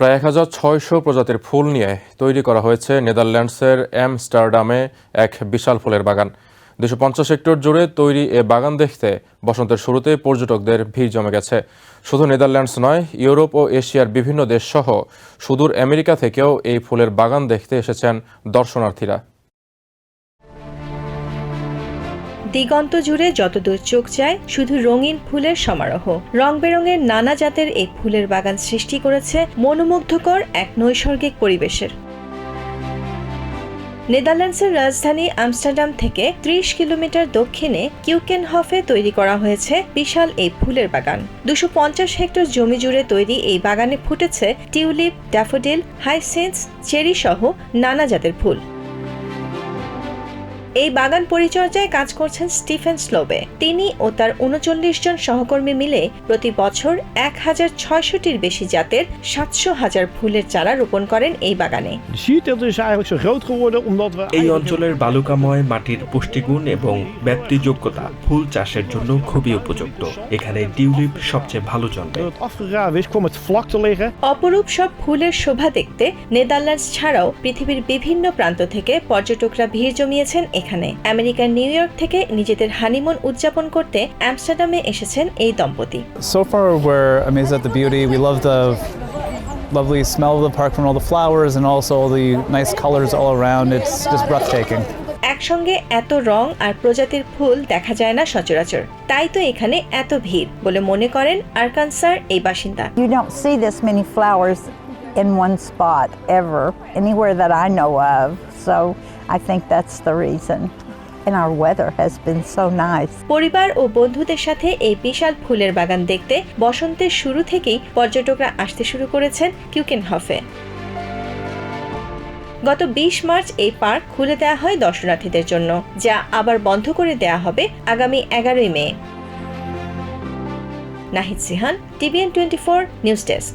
প্রায় এক হাজার ছয়শো প্রজাতির ফুল নিয়ে তৈরি করা হয়েছে নেদারল্যান্ডসের অ্যামস্টারডামে এক বিশাল ফুলের বাগান। দুশো পঞ্চাশ হেক্টর জুড়ে তৈরি এ বাগান দেখতে বসন্তের শুরুতে পর্যটকদের ভিড় জমে গেছে। শুধু নেদারল্যান্ডস নয়, ইউরোপ ও এশিয়ার বিভিন্ন দেশ সহ সুদূর আমেরিকা থেকেও এই ফুলের বাগান দেখতে এসেছেন দর্শনার্থীরা। দিগন্ত জুড়ে যতদূর চোখ যায়, শুধু রঙিন ফুলের সমারোহ। রং বেরঙের নানা জাতের এই ফুলের বাগান সৃষ্টি করেছে মনোমুগ্ধকর এক নৈসর্গিক পরিবেশের। নেদারল্যান্ডসের রাজধানী আমস্টারডাম থেকে ত্রিশ কিলোমিটার দক্ষিণে কিউকেনহফে তৈরি করা হয়েছে বিশাল এই ফুলের বাগান। দুশো পঞ্চাশ হেক্টর জমি জুড়ে তৈরি এই বাগানে ফুটেছে টিউলিপ, ড্যাফোডিল, হাইসেন্স, চেরি সহ নানা জাতের ফুল। এই বাগান পরিচর্যায় কাজ করছেন স্টিফেন স্লোবে। তিনি ও তার উনচল্লিশ জন সহকর্মী মিলে প্রতি বছর এক হাজার ছয়শটির বেশি জাতের সাতশো হাজার ফুলের চারা রোপণ করেন এই বাগানে। De sierteelt is eigenlijk zo groot geworden omdat we... এই অঞ্চলের বালুকাময় মাটির পুষ্টিগুণ এবং ব্যাপ্তিযোগ্যতা ফুল চাষের জন্য খুবই উপযুক্ত। এখানে টিউলিপ সবচেয়ে ভালো জন্মে. অপরূপ সব ফুলের শোভা দেখতে নেদারল্যান্ডস ছাড়াও পৃথিবীর বিভিন্ন প্রান্ত থেকে পর্যটকরা ভিড় জমিয়েছেন এখানে আমেরিকার নিউ ইয়র্ক থেকে নিজেদের হানিমুন উদযাপন করতে অ্যামস্টারডামে এসেছেন এই দম্পতি So far, we're amazed at the beauty. We love the lovely smell of the park from all the flowers and also all the nice colors all around. It's just breathtaking. একসঙ্গে এত রং আর প্রজাতির ফুল দেখা যায় না সচরাচর তাই তো এখানে এত ভিড় বলে মনে করেন আরকানসার এই বাসিন্দা You don't see this many flowers in one spot ever, anywhere that I know of. So I think that's the reason. And our weather has been so nice. পরিবার ও বন্ধুদের সাথে এই বিশাল ফুলের বাগান দেখতে বসন্তের শুরু থেকেই পর্যটকরা আসতে শুরু করেছেন কিউকেনহফে গত বিশ মার্চ এই পার্ক খুলে দেওয়া হয় দর্শনার্থীদের জন্য, যা আবার বন্ধ করে দেওয়া হবে আগামী এগারোই মে Nahid Sihan, TVN twenty four news desk